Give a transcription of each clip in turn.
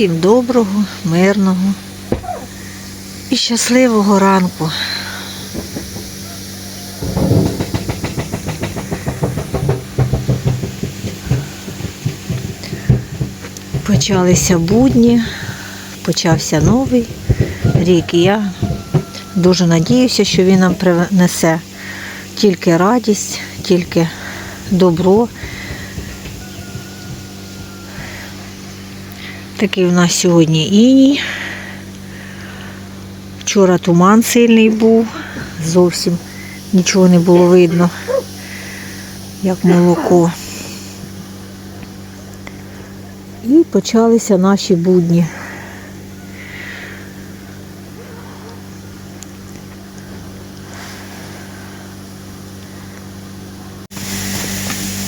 Всім доброго, мирного і щасливого ранку. Почалися будні, почався новий рік. І я дуже надіюся, що він нам принесе тільки радість, тільки добро. Такий у нас сьогодні іній. Вчора туман сильний був, зовсім нічого не було видно, як молоко. І почалися наші будні.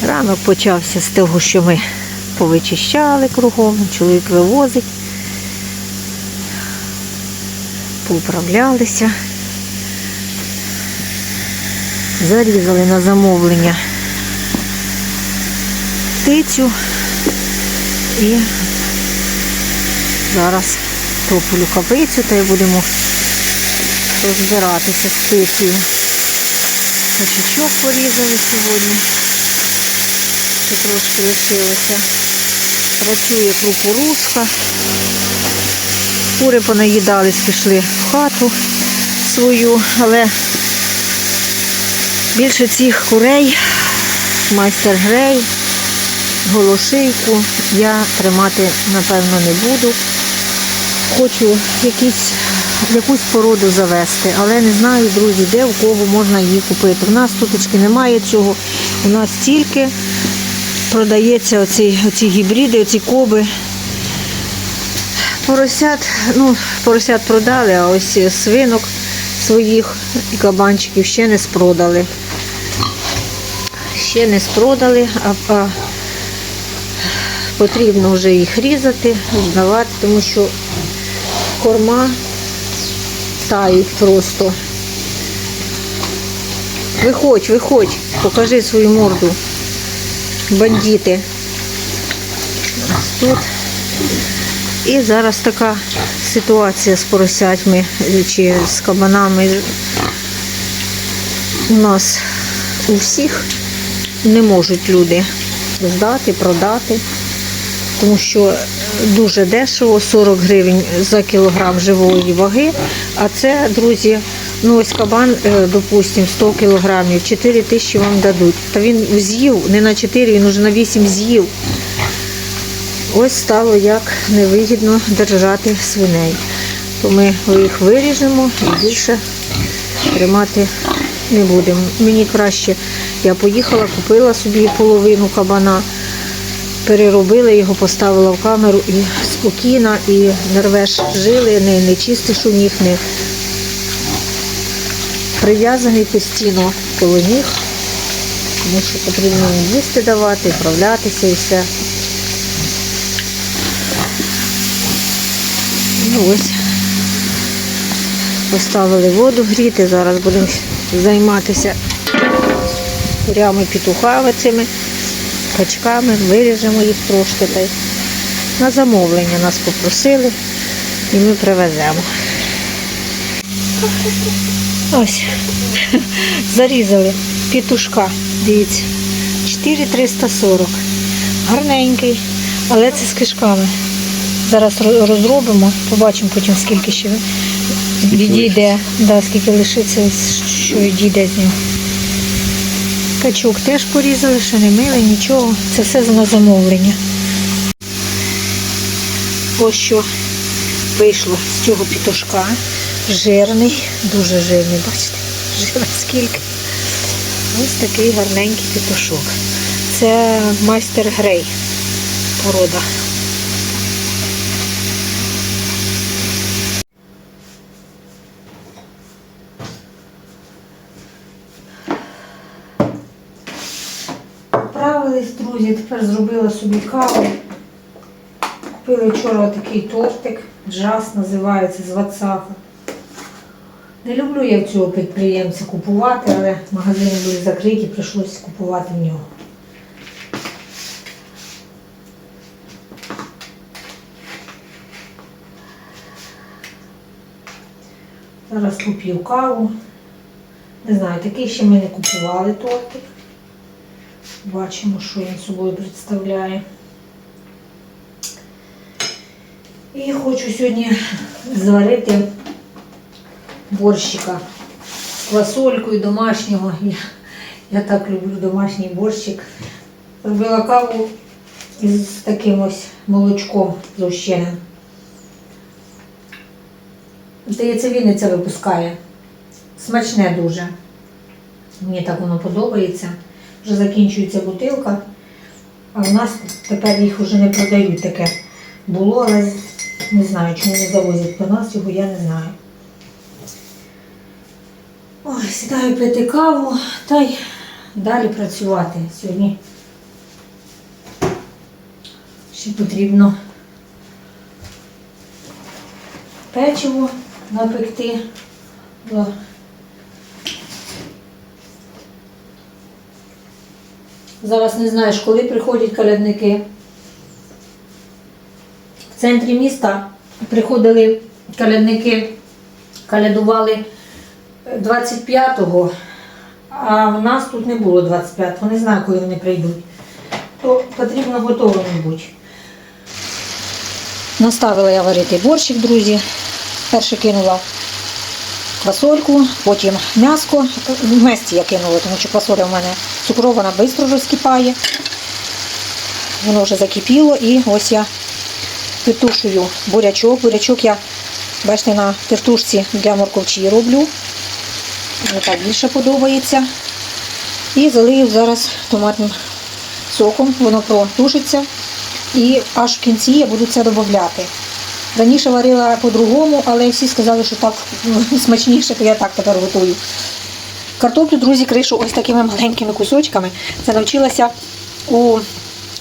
Ранок почався з того, що ми повичищали кругом, чоловік вивозить, поуправлялися, зарізали на замовлення птицю і зараз топлю капицю та й будемо розбиратися з птицею. Качечок порізали сьогодні. Трошки лишилося. Працює кукурузка. Кури понаїдались, пішли в хату свою, але більше цих курей, майстер грей, голошийку я тримати, напевно, не буду. Хочу якісь, якусь породу завести, але не знаю, друзі, де у кого можна її купити. У нас туточки немає цього. У нас тільки продається оці, оці гібриди, оці коби. Поросят, ну, поросят продали, а ось свинок своїх і кабанчиків ще не спродали. Ще не спродали, а, а потрібно вже їх різати, здавати, тому що корма тають просто. Виходь, виходь, покажи свою морду. Бандити. Тут. І зараз така ситуація з поросятьми чи з кабанами. У нас у всіх не можуть люди здати, продати, тому що дуже дешево, 40 гривень за кілограм живої ваги. А це, друзі, ну ось кабан, е, допустимо, 100 кілограмів, 4 тисячі вам дадуть. Та він з'їв не на 4, він уже на 8 з'їв. Ось стало як невигідно держати свиней. То ми їх виріжемо і більше тримати не будемо. Мені краще, я поїхала, купила собі половину кабана, переробила його, поставила в камеру і спокійно, і не рвеш жили, не, не чистиш у них, не прив'язаний постійно коло ніг, тому що потрібно їсти давати, вправлятися і все. Ну ось поставили воду гріти, зараз будемо займатися курями петухами цими, качками, виріжемо їх трошки. Та й на замовлення нас попросили і ми привеземо. Ось, зарізали петушка, дивіться, 4340. Гарненький, але це з кишками. Зараз розробимо, побачимо потім, скільки ще відійде, да, скільки лишиться, що відійде з нього. Качок теж порізали, ще не мили, нічого. Це все на замовлення. Ось що вийшло з цього пітушка. Жирний, дуже жирний, бачите? Жира скільки. Ось такий гарненький пітушок. Це майстер грей порода. Поправились, друзі, тепер зробила собі каву. Купили вчора такий тортик, джаз називається з ватсапу. Не люблю я цього підприємця купувати, але магазини були закриті, прийшлося купувати в нього. Зараз поп'ю каву. Не знаю, такий ще ми не купували тортик. Бачимо, що він собою представляє. І хочу сьогодні зварити борщика з квасолькою домашнього. Я, я так люблю домашній борщик. Робила каву із таким ось молочком згущеним. Здається, Вінниця випускає. Смачне дуже. Мені так воно подобається. Вже закінчується бутилка, а в нас тепер їх вже не продають таке. Було, але не знаю, чому не завозять по нас його, я не знаю. Ой, сідаю пити каву та й далі працювати сьогодні. Ще потрібно печиво напекти. Зараз не знаєш, коли приходять колядники. В центрі міста приходили колядники, колядували 25-го, а в нас тут не було 25-го, не знаю, коли вони прийдуть. То потрібно готовим бути. Наставила я варити борщик, друзі. Перше кинула квасольку, потім м'яско. В месті я кинула, тому що квасоля в мене цукрована, швидко розкипає. Воно вже закипіло і ось я притушую бурячок. Бурячок я, бачите, на тертушці для морковчі роблю. Мені так більше подобається. І залию зараз томатним соком, воно протушиться. І аж в кінці я буду це додати. Раніше варила по-другому, але всі сказали, що так ну, смачніше, то я так тепер готую. Картоплю, друзі, кришу ось такими маленькими кусочками. Це навчилася у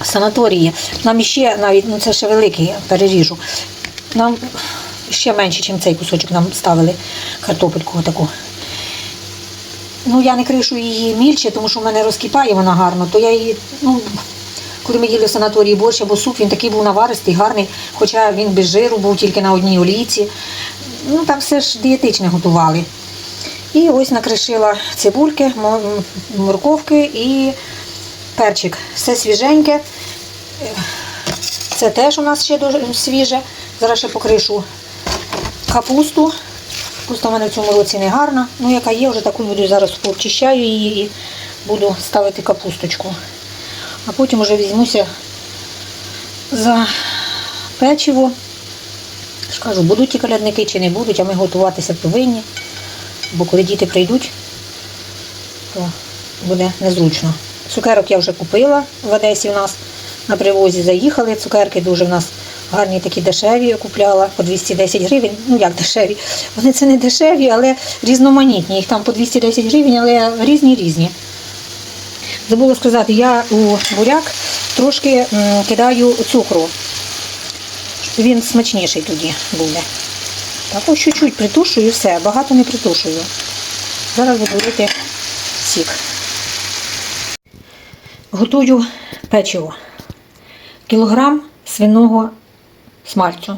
санаторії. Нам іще навіть, ну це ще великий, переріжу. Нам ще менше, ніж цей кусочок нам ставили картопельку таку. Ну, я не кришу її мільче, тому що в мене розкипає вона гарно, то я її, ну, коли ми їли в санаторії борщ або суп, він такий був наваристий, гарний, хоча він без жиру був тільки на одній олійці. Ну, там все ж дієтичне готували. І ось накришила цибульки, морковки і перчик. Все свіженьке. Це теж у нас ще дуже свіже. Зараз ще покришу капусту. Капуста в мене в цьому році не гарна. Ну, яка є, вже таку буду зараз пообчищаю її і буду ставити капусточку. А потім вже візьмуся за печиво. Я ж кажу, будуть ті колядники чи не будуть, а ми готуватися повинні. Бо коли діти прийдуть, то буде незручно. Цукерок я вже купила в Одесі у нас на привозі. Заїхали. Цукерки дуже в нас гарні такі дешеві я купляла по 210 гривень. Ну як дешеві? Вони це не дешеві, але різноманітні. Їх там по 210 гривень, але різні різні. Забула сказати, я у буряк трошки кидаю цукру. Він смачніший тоді буде. Так ось чуть-чуть притушую і все, багато не притушую. Зараз буду робити сік. Готую печиво. Кілограм свиного смальцю.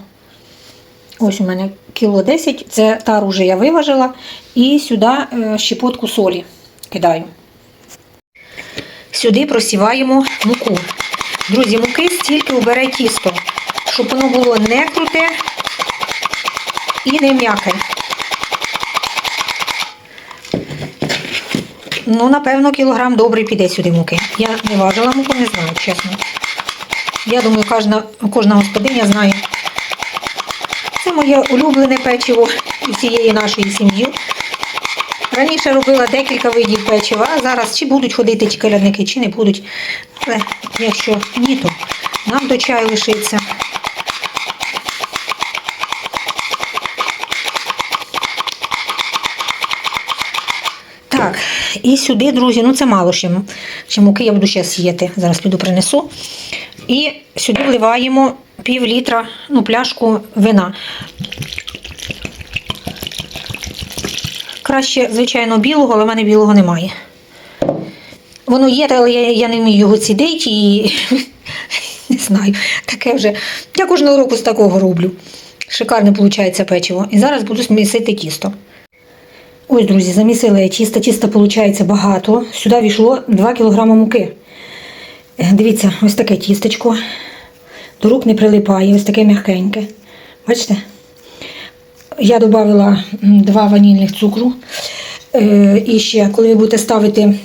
Ось у мене кіло 10, це тару вже я виважила. І сюди е, щепотку солі кидаю. Сюди просіваємо муку. Друзі, муки стільки убере тісто, щоб воно було не круте і не м'яке. Ну, напевно, кілограм добрий піде сюди муки. Я не важила муку, не знаю, чесно. Я думаю, кожна, кожна господиня знає. Це моє улюблене печиво всієї нашої сім'ї. Раніше робила декілька видів печива, а зараз чи будуть ходити ті колядники, чи не будуть. Але якщо ні, то нам до чаю лишиться. Так, і сюди, друзі, ну це мало ще. Ще муки я буду ще сіяти. Зараз піду принесу. І сюди вливаємо пів літра, ну, пляшку вина. Краще, звичайно, білого, але в мене білого немає. Воно є, але я, я не вмію його цідити і не знаю. Таке вже. Я кожного року з такого роблю. Шикарне виходить печиво. І зараз буду місити тісто. Ось, друзі, замісила я тісто. Тіста виходить багато. Сюди війшло 2 кг муки. Е, Дивіться, ось таке тістечко. До рук не прилипає, ось таке м'якеньке. Бачите? Я додала два ванільних цукру. Е, І ще, коли ви будете ставити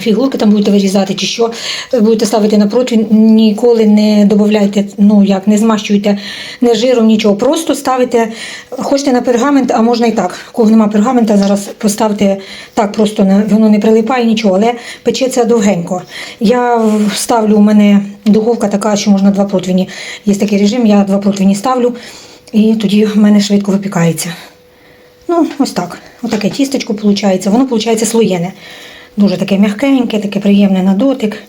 фігурки, там будете вирізати чи що, будете ставити на противень, ніколи не додавайте, ну як, не змащуйте не жиром, нічого. Просто ставите, хочете на пергамент, а можна і так. Кого нема пергамента, зараз поставте так, просто на, воно не прилипає нічого, але печеться довгенько. Я ставлю, у мене духовка така, що можна два противні. Є такий режим, я два противні ставлю, і тоді в мене швидко випікається. Ну, ось так. Отаке тістечко виходить. Воно виходить слоєне. Дуже таке м'якеньке, таке приємне на дотик.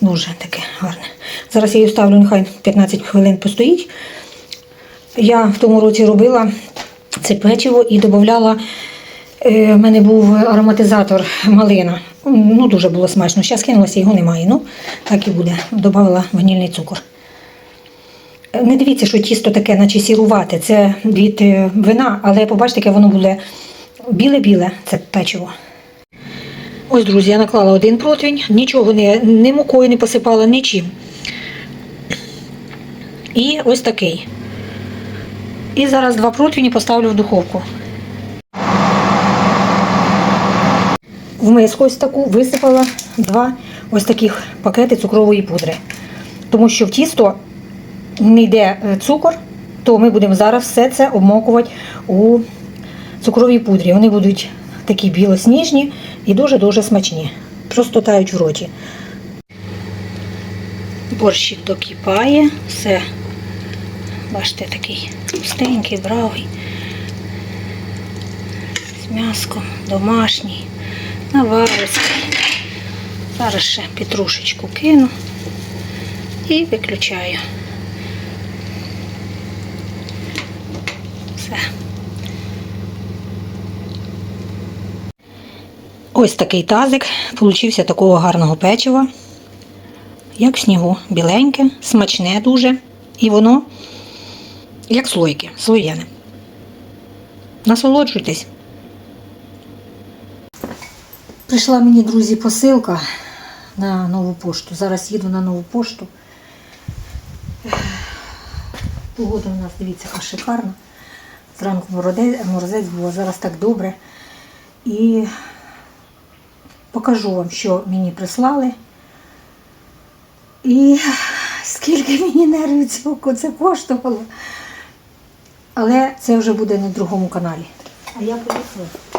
Дуже таке гарне. Зараз я її ставлю, нехай 15 хвилин постоїть. Я в тому році робила це печиво і додавала. е, В мене був ароматизатор малина. Ну, дуже було смачно. Зараз кинулася, його немає. Ну, так і буде. Добавила ванільний цукор. Не дивіться, що тісто таке, наче сірувате. Це від е, вина, але побачите, яке воно буде біле-біле, це печиво. Ось, друзі, я наклала один противень, нічого не, ні мукою не посипала, нічим. І ось такий. І зараз два противні поставлю в духовку. В миску ось таку висипала два ось таких пакети цукрової пудри. Тому що в тісто не йде е, цукор, то ми будемо зараз все це обмокувати у цукровій пудрі. Вони будуть такі білосніжні і дуже-дуже смачні. Просто тають в роті. Борщик докипає, все. Бачите, такий густенький, бравий. З м'яском, домашній, наваристий. Зараз ще петрушечку кину і виключаю. Все. Ось такий тазик. Получився такого гарного печива, як снігу. Біленьке, смачне дуже. І воно як слойки, слоєне. Насолоджуйтесь. Прийшла мені, друзі, посилка на нову пошту. Зараз їду на нову пошту. Погода у нас, дивіться, шикарна. Зранку морозець, а зараз так добре. І покажу вам, що мені прислали. І скільки мені нервів цього це коштувало. Але це вже буде на другому каналі. А я поїхала.